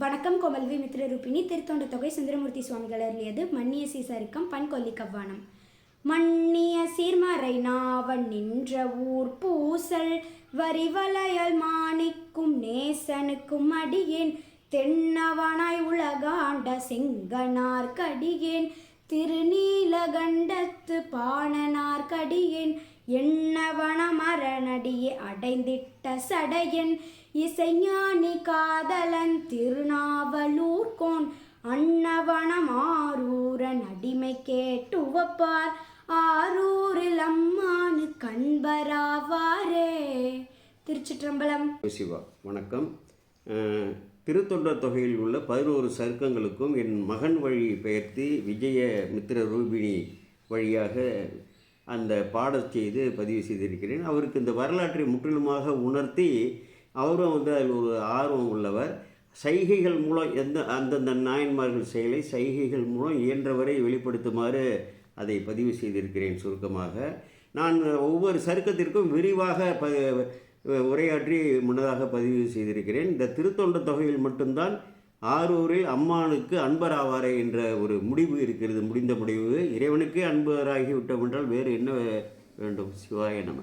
வணக்கம் கோமல்வி ரூபினி திருத்தொண்ட தொகை சுந்தரமூர்த்தி சுவாமிகள் அருளியது மன்னிய சீசருக்கம் பண் கொல்லி கவ்வானம். மன்னிய சீர்மறை நாவன் நின்ற ஊர் பூசல் வரிவலையல் மாணிக்கும் நேசனுக்கும் அடியேன். தென்னவனாய் உலகாண்ட செங்கனார் கடியேன் திருநீலகண்டத்து பாணனார் கடியேன் எண்ணவன மரணடியே அடைந்திட்ட சடையன். இசைஞானி காதலன் திருநாவலூர்கோன் அன்னவனம் ஆரூரன் அடிமை கேட்டுவப்பார் ஆரூரில் அம்மானு கண்பராவாரே. திருச்சிற்றம்பலம். சிவா வணக்கம். திருத்தொண்டர் தொகையில் உள்ள பதினோரு சருக்கங்களுக்கும் என் மகன் வழி பெயர்த்து விஜய மித்திர ரூபிணி வழியாக அந்த பாடச் செய்து பதிவு செய்திருக்கிறேன். அவருக்கு இந்த வரலாற்றை முற்றிலுமாக உணர்த்தி அவரும் வந்து அதில் ஒரு ஆர்வம் உள்ளவர். சைகைகள் மூலம் எந்த அந்தந்த நாயன்மார்கள் செயலை சைகைகள் மூலம் இயன்றவரை வெளிப்படுத்துமாறு அதை பதிவு செய்திருக்கிறேன் சுருக்கமாக. நான் ஒவ்வொரு சருக்கத்திற்கும் விரிவாக ப உரையாற்றி முன்னதாக பதிவு செய்திருக்கிறேன். இந்த திருத்தொண்ட தொகையில் மட்டும்தான் ஆரூரில் அம்மானுக்கு அன்பராவாரே என்ற ஒரு முடிவு இருக்கிறது. முடிந்த முடிவு. இறைவனுக்கே அன்பராகிவிட்டோம் என்றால் வேறு என்ன வேண்டும்? சிவாய நம.